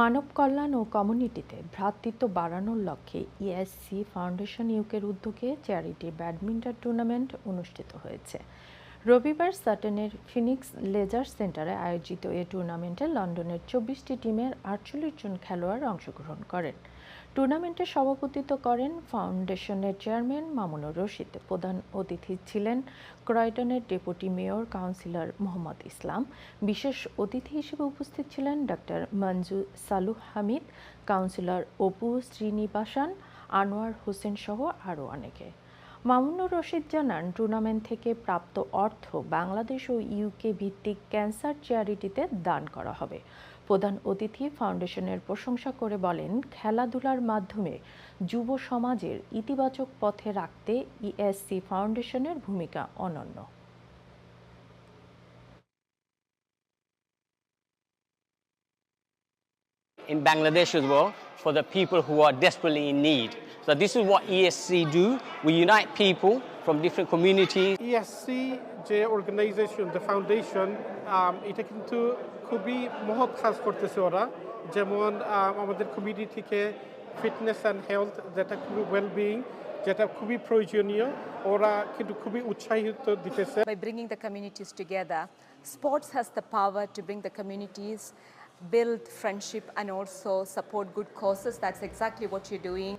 মানব কল্যাণ ও কমিউনিটিতে ভ্রাতৃত্ব বাড়ানোর লক্ষ্যে ইএসসি ফাউন্ডেশন ইউকের উদ্যোগে চ্যারিটি ব্যাডমিন্টন টুর্নামেন্ট অনুষ্ঠিত হয়েছে। রবিবার সাটনের ফিনিক্স লেজার সেন্টারে আয়োজিত এ টুর্নামেন্টে লন্ডনের চব্বিশটি টিমের আটচল্লিশ জন খেলোয়াড় অংশগ্রহণ করেন। টুর্নামেন্টে সভাপতিত্ব করেন ফাউন্ডেশনের চেয়ারম্যান মামুনুর রশিদ। প্রধান অতিথি ছিলেন ক্রয়টনের deputy mayor councillor Mohammad Islam. বিশেষ অতিথি হিসেবে উপস্থিত ছিলেন ডক্টর মঞ্জু সালুহ হামিদ, কাউন্সিলর অপু শ্রীনিবাসান, আনোয়ার হোসেন সহ আরও অনেকে। মামুনুর রশিদ জানান, টুর্নামেন্ট থেকে প্রাপ্ত অর্থ বাংলাদেশ ও ইউকে ভিত্তিক ক্যান্সার চ্যারিটিতে দান করা হবে। প্রধান অতিথি ফাউন্ডেশনের প্রশংসা করে বলেন, খেলাধুলার মাধ্যমে যুব সমাজের ইতিবাচক পথে রাখতে ইএসসি ফাউন্ডেশনের ভূমিকা অনন্য। In Bangladesh as well for the people who are desperately in need. So this is what ESC do. We unite people from different communities. ESC E যে অর্গানাইজেশন দ্য ফাউন্ডেশন এটা কিন্তু খুবই মহৎ কাজ করতেছে ওরা যেমন আম, আমাদের কমিউনিটিকে ফিটনেস অ্যান্ড হেলথ যেটা খুবই ওয়েলবিং যেটা খুবই প্রয়োজনীয় ওরা কিন্তু খুবই উৎসাহিত দিতেছে By bringing the communities together, sports has the power to bring the communities, build friendship, and also support good causes. That's exactly what you're doing.